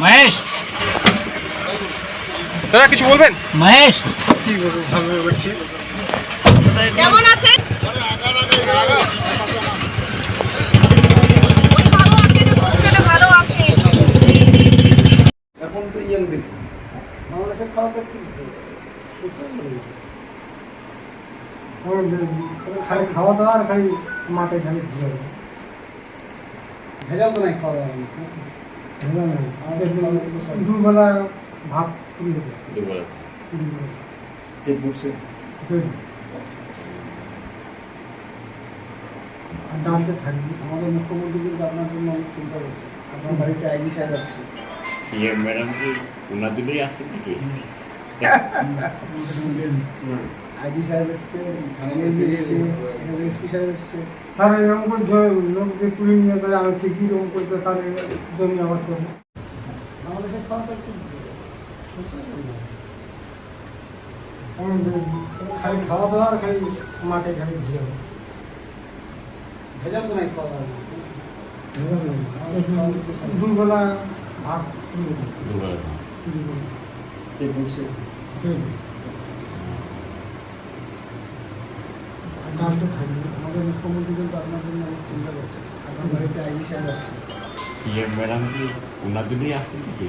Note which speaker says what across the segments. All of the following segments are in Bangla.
Speaker 1: মহেশ।
Speaker 2: দাদা কিছু বলবেন?
Speaker 1: মহেশ।
Speaker 3: কি বলব ভালো
Speaker 4: কেমন আছেন?
Speaker 3: এখন তো ইয়াং দেখি
Speaker 5: বাংলাদেশের খাওয়াটা কি সুস্থ খালি খাওয়া দাওয়া আর খালি মাঠে খালি ঘুরে ভেজাল তো নাই খাওয়া দাওয়া ভেজাল নাই। আমাদের দুবেলা ভাত পুরি হতো
Speaker 3: পেট ভরছে।
Speaker 5: ডালতে থাকবি। আমাদের মুখ্যমন্ত্রী কিন্তু আপনার জন্য অনেক চিন্তা করছে। আপনার বাড়িতে আইডি সাহেব আসছে।
Speaker 6: সিএম ম্যাডাম কি ওনার জন্যই আসছে নাকি?
Speaker 5: আইডি সাহেব এসছে এসপি সাহেব এসছে। স্যার এরকম করে জ- লোক যে তুলে নিয়ে যায় আমি ঠিকই এরকম করতে তার জমি আবার করব। বাংলাদেশের খাওয়াটা একটু খালি খাওয়া দাওয়া আর খালি মাঠে খালি ঘুরে তো নাই খাওয়া দাওয়া দুবেলা ভাত। দুবেলা
Speaker 3: পেট ভরছে
Speaker 5: থাকবে আমাদের মুখ্যমন্ত্রী কিন্তু আপনার জন্য অনেক চিন্তা করছে। আপনার বাড়িতে আইডি সাহেব আসছে
Speaker 6: সিএম ম্যাডাম কি ওনার জন্যই আসছে নাকি?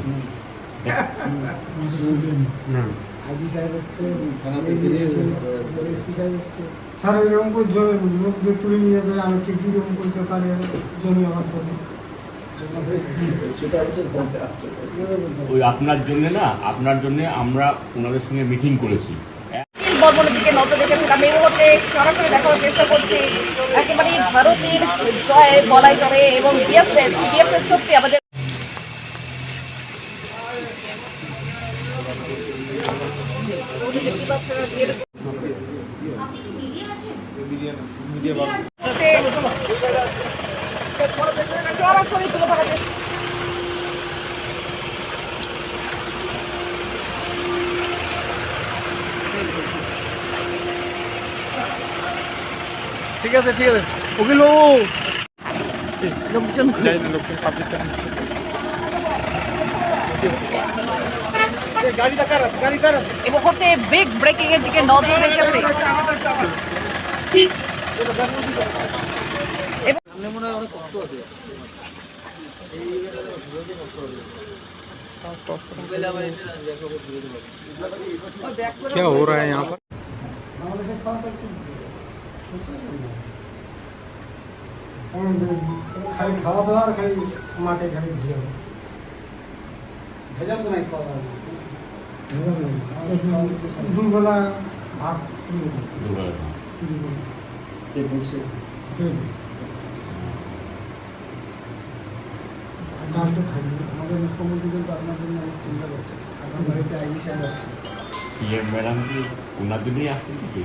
Speaker 5: আইডি সাহেব এসছে
Speaker 3: থানাতে ফিরে এসে
Speaker 5: এসপি সাহেব এসছে। স্যার এরকম করে জ- লোক যে তুলে নিয়ে যায় আমি ঠিকই এরকম করতে তার জমি আবার করব
Speaker 3: সেটা হচ্ছে
Speaker 6: ওই আপনার জন্য না আপনার জন্য আমরা ওনাদের সঙ্গে মিটিং করেছি।
Speaker 4: বর্মনের দিকে নজর রেখেছিলাম এই মুহূর্তে সরাসরি দেখার চেষ্টা করছি একেবারে ভারতের জয় বলাই চলে এবং বিএসএফ বিএসএফ সত্যি আমাদের সরাসরি তুলে ধরার চেষ্টা
Speaker 2: ঠিক আছে ঠিক আছে উকিল বাবু
Speaker 4: লোকজন
Speaker 2: যাই না, লোকজন পাবলিক গাড়িটা কার আছে গাড়ি কার আছে
Speaker 4: এই মুহূর্তে বিগ ব্রেকিং এর দিকে নজর রেখেছে
Speaker 2: क्या हो रहा है यहाँ पर
Speaker 5: বাংলাদেশের খাওয়াটা একটু সুস্থ খালি খাওয়া দাওয়া আর খালি মাঠে খালি ঘুরে ভেজাল তো নাই খাওয়া দাওয়া ভেজাল নাই আমাদের দুবেলা ভাত পুরি হতো
Speaker 6: দুবার
Speaker 5: দুবেলা
Speaker 3: পেট ভরছে
Speaker 5: আর ডালটা থাকবে আমাদের মুখ্যমন্ত্রী কিন্তু আপনার জন্য অনেক চিন্তা করছে আপনার বাড়িতে আইডি সাহেব আসছে
Speaker 6: সিএম ম্যাডাম কি ওনার জন্যই আসছে নাকি